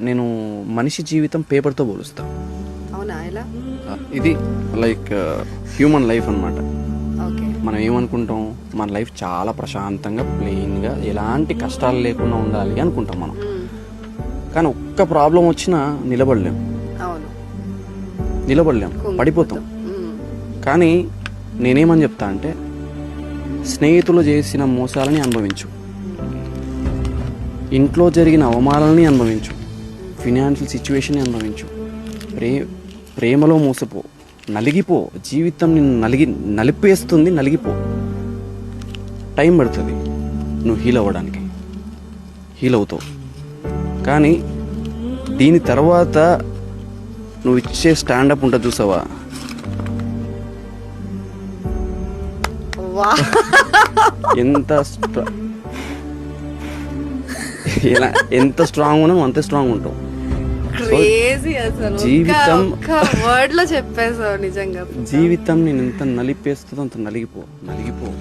నేను మనిషి జీవితం పేపర్తో పోలుస్తా. అవునా? ఎలా? ఇది లైక్ హ్యూమన్ లైఫ్ అన్నమాట. ఓకే. మనం ఏమనుకుంటాం? మన లైఫ్ చాలా ప్రశాంతంగా ప్లెయిన్గా ఎలాంటి కష్టాలు లేకుండా ఉండాలి అనుకుంటాం మనం. కానీ ఒక్క ప్రాబ్లం వచ్చినా నిలబడలేం. నిలబడలేం. పడిపోతాం. కానీ నేనేమని చెప్తా అంటే స్నేహితులు చేసిన మోసాలని అనుభవించు. ఇంట్లో జరిగిన అవమానాలని అనుభవించు. ఫినాన్షియల్ సిచ్యువేషన్ అనుభవించు. ప్రే ప్రేమలో మోసపో. నలిగిపో. జీవితం నిన్ను నలిగి నలిపేస్తుంది నలిగిపో. టైం పడుతుంది. నువ్వు హీల్ అవ్వడానికి. హీల్ అవుతావు. కానీ దీని తర్వాత నువ్వు ఇచ్చే స్టాండప్ ఉంటుంది చూసావా? ఎంత స్ట్రా- ఎలా ఎంత స్ట్రాంగ్ ఉన్నావు అంతే స్ట్రాంగ్ ఉంటావు. క్రేజీ అసలు. జీవితం- వర్డ్లో చెప్పేసావు నిజంగా. జీవితం నేను ఎంత నలిపేస్తుందో అంత నలిగిపో నలిగిపో.